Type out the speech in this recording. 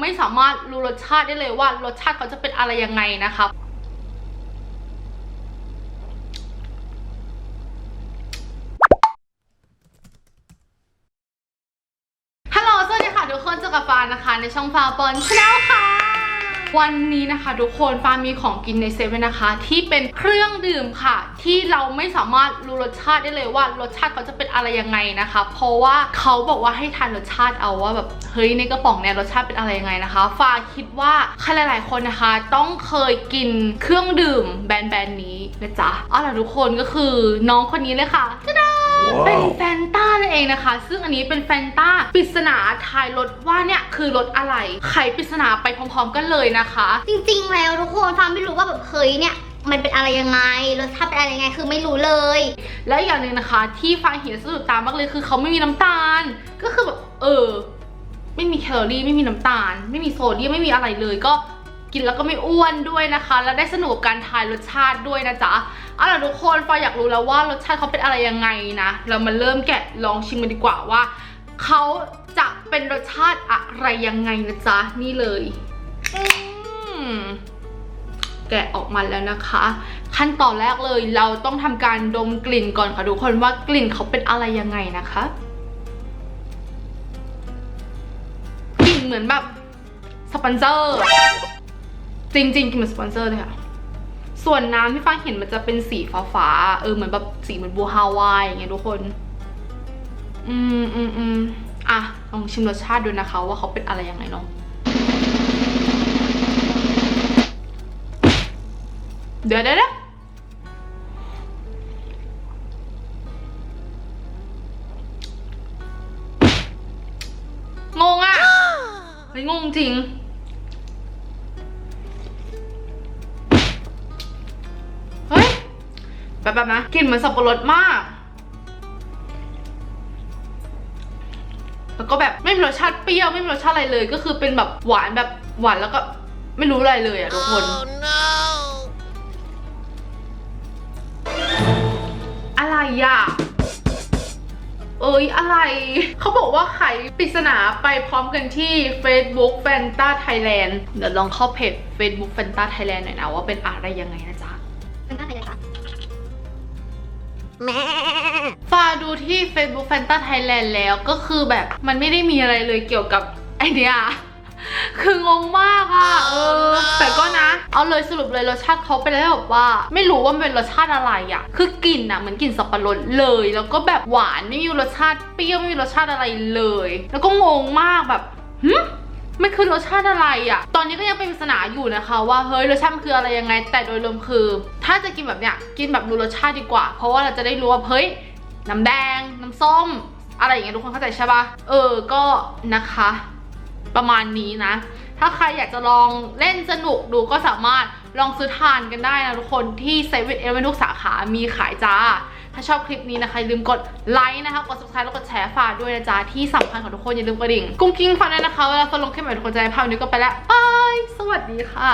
ไม่สามารถรู้รสชาติได้เลยว่ารสชาติเขาจะเป็นอะไรยังไงนะคะฮัลโหลสวัสดีค่ะทุกคนเจอกับฟานนะคะในช่องฟาปอนชาแนลค่ะ วันนี้นะคะ ทุกคนฟามีของกินในเซเว่นนะคะ ที่เป็นเครื่องดื่มค่ะ ที่เราไม่สามารถรู้รสชาติได้เลยว่ารสชาติเขาจะเป็นอะไรยังไงนะคะ เพราะว่าเขาบอกว่าให้ทานรสชาติเอาว่าแบบเฮ้ยในกระป๋องเนี่ยรสชาติเป็นอะไรยังไงนะคะฟาคิดว่าใครหลาย ๆ คนนะคะ ต้องเคยกินเครื่องดื่มแบรนด์แบรนด์นี้นะจ๊ะเอาล่ะทุกคนก็คือน้องคนนี้เลยค่ะ เป็นแฟนต้านั่นเองนะคะ ซึ่งอันนี้เป็นแฟนต้าปริศนาทายรถว่าเนี่ยคือรถอะไรไขปริศนาไปพร้อม ๆ กันเลยนะคะ จริงๆ แล้วทุกคนฟังไม่รู้ว่าแบบเฮ้ยเนี่ยมันเป็นอะไรยังไงรสชาติเป็นอะไรยังไงคือไม่รู้เลย และอีกอย่างหนึ่งนะคะ ที่ฟังเห็นสะดุดตามากเลยคือเขาไม่มีน้ำตาล ก็คือแบบเออ ไม่มีแคลอรี่ไม่มีน้ำตาล ไม่มีโซเดียมไม่มีอะไรเลยก็ กินแล้วก็ไม่อ้วนด้วยนะคะ แล้วได้สนุกกับการทายรสชาติด้วยนะจ๊ะเอาล่ะทุกคนฟอยอยากรู้แล้วว่ารสชาติเขาเป็นอะไรยังไงนะ เรามาเริ่มแกะลองชิมกันดีกว่าว่าเขาจะเป็นรสชาติอะไรยังไงนะจ๊ะนี่เลยแกะออกมาแล้วนะคะ ขั้นตอนแรกเลยเราต้องทำการดมกลิ่นก่อนค่ะทุกคนว่ากลิ่นเขาเป็นอะไรยังไงนะคะกลิ่นเหมือนแบบสปอนเซอร์ จริงๆกินเหมือนสปอนเซอร์เลยค่ะ ส่วนน้ำที่ฟังเห็นมันจะเป็นสีฟ้าๆ เออเหมือนแบบสีเหมือนบัวฮาวายอย่างเงี้ยทุกคน อืมอืมอืมอะลองชิมรสชาติดูนะคะ ว่าเขาเป็นอะไรยังไงเนาะเดี๋ยวเดี๋ยวเดี๋ยวงงอะเฮ้ยงงจริง แบบแบบนะกลิ่นเหมือนสับปะรดมาก แล้วก็แบบไม่มีรสชาติเปรี้ยวไม่มีรสชาติอะไรเลย ก็คือเป็นแบบหวานแบบหวานแล้วก็ไม่รู้อะไรเลยอะทุกคนอะไรอะเอ้ยอะไร เขาบอกว่าไขปริศนาไปพร้อมกันที่ Facebook Fanta Thailand เดี๋ยวลองเข้าเพจ Facebook Fanta Thailand หน่อยนะว่าเป็นอะไรยังไงนะจ๊ะมันก็ใครจะ คะฟาดูที่ Facebook Fanta Thailand แล้วก็คือแบบมันไม่ได้มีอะไรเลยเกี่ยวกับไอเดีย คืองงมากอะเออ แต่ก็นะ เอาเลยสรุปเลยรสชาติเขาเป็นอะไรแบบว่า ไม่รู้ว่ามันเป็นรสชาติอะไรอะคือกลิ่นอะเหมือนกลิ่นสับปะรดเลย แล้วก็แบบหวานไม่มีรสชาติเปรี้ยวไม่มีรสชาติอะไรเลย แล้วก็งงมากแบบหึ มันคือรสชาติอะไรอะตอนนี้ก็ยังเป็นปริศนาอยู่นะคะ ว่าเฮ้ยรสชาติมันคืออะไรยังไง แต่โดยรวมคือ ถ้าจะกินแบบเนี้ยกินแบบรู้รสชาติดีกว่า เพราะว่าเราจะได้รู้ว่าเฮ้ยน้ำแดง น้ำส้ม อะไรอย่างเงี้ยทุกคนเข้าใจใช่ปะเออก็นะคะ ประมาณนี้นะ ถ้าใครอยากจะลองเล่นสนุกดูก็สามารถลองซื้อทานกันได้นะทุกคนที่เซเว่นเอเลนทุกสาขามีขายจ้า ถ้าชอบคลิปนี้นะคะอย่าลืมกดไลค์นะคะ กด subscribe แล้วกดแชร์ฝากด้วยนะจ๊ะ ที่สำคัญของทุกคนอย่าลืมกระดิ่ง กุ้งกิ้งฟังด้วยนะคะ เวลาฝนลงคลิปใหม่ทุกคนจะได้ภาพนี้ก็ไปแล้วบาย สวัสดีค่ะ